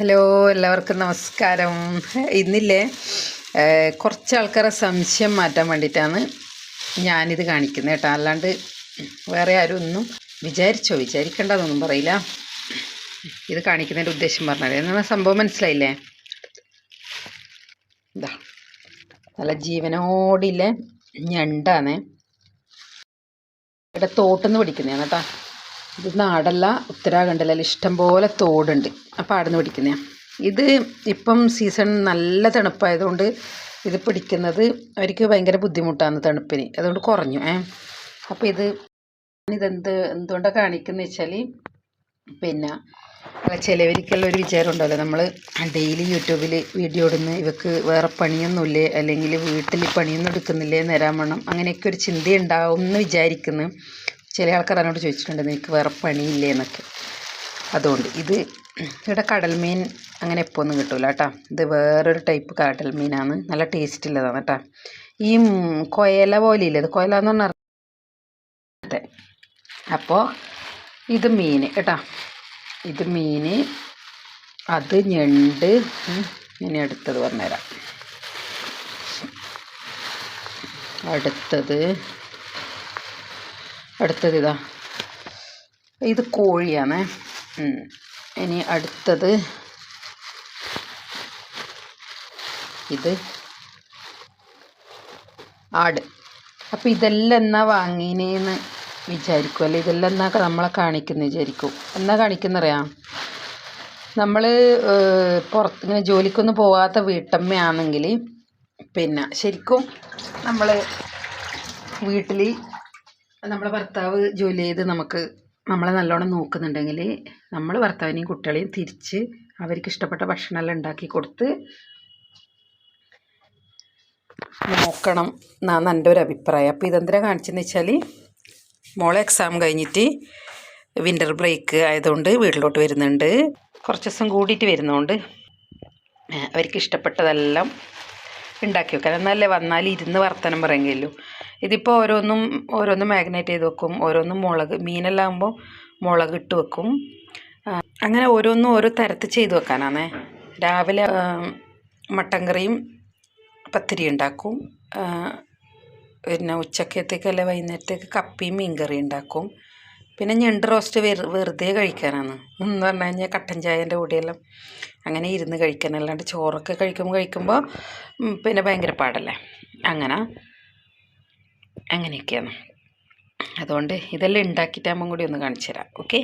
Hello എല്ലാവർക്കും നമസ്കാരം. ഇന്നില്ലേ കുറച്ച് ആൾക്കാരെ സംശയം മാറ്റാൻ വേണ്ടിയിട്ടാണ് ഞാനിത് കാണിക്കുന്നത് കേട്ടോ. അല്ലാണ്ട് വേറെ ആരും ഒന്നും വിചാരിച്ചോ വിചാരിക്കേണ്ടതൊന്നും പറയില്ല. ഇത് കാണിക്കുന്നതിന്റെ ഉദ്ദേശം പറഞ്ഞത് എന്നാണ് സംഭവം മനസ്സിലായില്ലേ? ഇതാ നല്ല ജീവനോടില്ലേ ഞണ്ടാണ്. ഇവിടെ തോട്ടിന്ന് പിടിക്കുന്നതാണ് കേട്ടോ. ഇത് നാടല്ല ഉത്തരാഖണ്ഡിലല്ല ഇഷ്ടംപോലെ തോടുണ്ട്. അപ്പോൾ അവിടെ നിന്ന് പിടിക്കുന്നതാണ് ഇത് ഇപ്പം സീസൺ നല്ല തണുപ്പായതുകൊണ്ട് ഇത് പിടിക്കുന്നത് അവർക്ക് ഭയങ്കര ബുദ്ധിമുട്ടാണ് തണുപ്പിന്. അതുകൊണ്ട് കുറഞ്ഞു ഏ. അപ്പോൾ ഇത് ഇതെന്ത് എന്തുകൊണ്ടാണ് കാണിക്കുന്നത് വെച്ചാൽ പിന്നെ അല്ല ചിലവർക്കെല്ലാം ഒരു വിചാരം ഉണ്ടല്ലോ നമ്മൾ ഡെയിലി യൂട്യൂബിൽ വീഡിയോ ഇടുന്ന ഇവക്ക് വേറെ പണിയൊന്നുമില്ലേ? അല്ലെങ്കിൽ വീട്ടിൽ പണിയൊന്നും എടുക്കുന്നില്ലേ? നേരാൻ അങ്ങനെയൊക്കെ ഒരു ചിന്തയുണ്ടാവും എന്ന് വിചാരിക്കുന്നു. ചില ആൾക്കാർ എന്നോട് ചോദിച്ചിട്ടുണ്ട് നിനക്ക് വേറെ പണിയില്ലേ? എന്നൊക്കെ. അതുകൊണ്ട് ഇത് ഇവിടെ കടൽ മീൻ അങ്ങനെ എപ്പോൾ ഒന്നും കിട്ടൂല കേട്ടോ. ഇത് വേറൊരു ടൈപ്പ് കടൽ മീനാണ്. നല്ല ടേസ്റ്റ് ഉള്ളതാണ് കേട്ടോ. ഈ കൊയല പോലെ ഇല്ലേ ഇത് കൊയല എന്ന് പറഞ്ഞാൽ അതെ. അപ്പോൾ ഇത് മീൻ കേട്ടോ. ഇത് മീൻ അത് ഞണ്ട് ഇനി അടുത്തത് പറഞ്ഞുതരാം. അടുത്തത് അടുത്തത് ഇതാ. ഇത് കോഴിയാണ്. ഇനി അടുത്തത് ഇത് ആട്. അപ്പോൾ ഇതെല്ലാം എന്നാ വാങ്ങീനേന്ന് വിചാരിക്കും അല്ലെ ഇതെല്ലാം എന്നാ നമ്മളെ കാണിക്കുന്നു വിചാരിക്കും. എന്നാ കാണിക്കുന്നറിയാം? നമ്മൾ പുറത്ത് ഇങ്ങനെ ജോലിക്കൊന്നും പോകാത്ത വീട്ടമ്മയാണെങ്കിൽ പിന്നെ ശരിക്കും നമ്മൾ വീട്ടിൽ നമ്മളെ ഭർത്താവ് ജോലി ചെയ്ത് നമുക്ക് നമ്മളെ നല്ലോണം നോക്കുന്നുണ്ടെങ്കിൽ നമ്മൾ ഭർത്താവിനെയും കുട്ടികളെയും തിരിച്ച് അവർക്ക് ഇഷ്ടപ്പെട്ട ഭക്ഷണമെല്ലാം ഉണ്ടാക്കി കൊടുത്ത് നോക്കണം എന്നാണ് എന്റെ ഒരു അഭിപ്രായം. അപ്പോൾ ഇതെന്തിനാ കാണിച്ചെന്ന് വെച്ചാൽ മോളെ എക്സാം കഴിഞ്ഞിട്ട് വിന്റർ ബ്രേക്ക് ആയതുകൊണ്ട് വീട്ടിലോട്ട് വരുന്നുണ്ട്. കുറച്ച് ദിവസം കൂടിയിട്ട് വരുന്നതുകൊണ്ട് അവർക്ക് ഇഷ്ടപ്പെട്ടതെല്ലാം ഉണ്ടാക്കി വെക്കാൻ എന്നാലേ വന്നാൽ ഇരുന്ന് വർത്തനം പറയുകയുള്ളൂ. ഇതിപ്പോൾ ഓരോന്നും ഓരോന്നും മാഗ്നേറ്റ് ചെയ്ത് വെക്കും. ഓരോന്നും മുളക് മീനെല്ലാം ആകുമ്പോൾ മുളക് ഇട്ട് വെക്കും. അങ്ങനെ ഓരോന്നും ഓരോ തരത്തിൽ ചെയ്ത് വെക്കാനാണേ രാവിലെ മട്ടൻ കറിയും പത്തിരി ഉണ്ടാക്കും. പിന്നെ പിന്നെ അല്ലെ വൈകുന്നേരത്തേക്ക് കപ്പിയും മീൻ കറി ഉണ്ടാക്കും. പിന്നെ ഞണ്ട് റോസ്റ്റ് വെറു വെറുതെ കഴിക്കാനാണ് എന്ന് പറഞ്ഞു കഴിഞ്ഞാൽ കട്ടൻ ചായന്റെ കൂടെയെല്ലാം അങ്ങനെ ഇരുന്ന് കഴിക്കാൻ അല്ലാണ്ട് ചോറൊക്കെ കഴിക്കുമ്പോൾ കഴിക്കുമ്പോൾ പിന്നെ ഭയങ്കര പാടല്ലേ. അങ്ങനെ. അങ്ങനെയൊക്കെയാണ്. അതുകൊണ്ട് ഇതെല്ലാം ഉണ്ടാക്കിയിട്ടാകുമ്പം കൂടി ഒന്ന് കാണിച്ചു തരാം ഓക്കെ?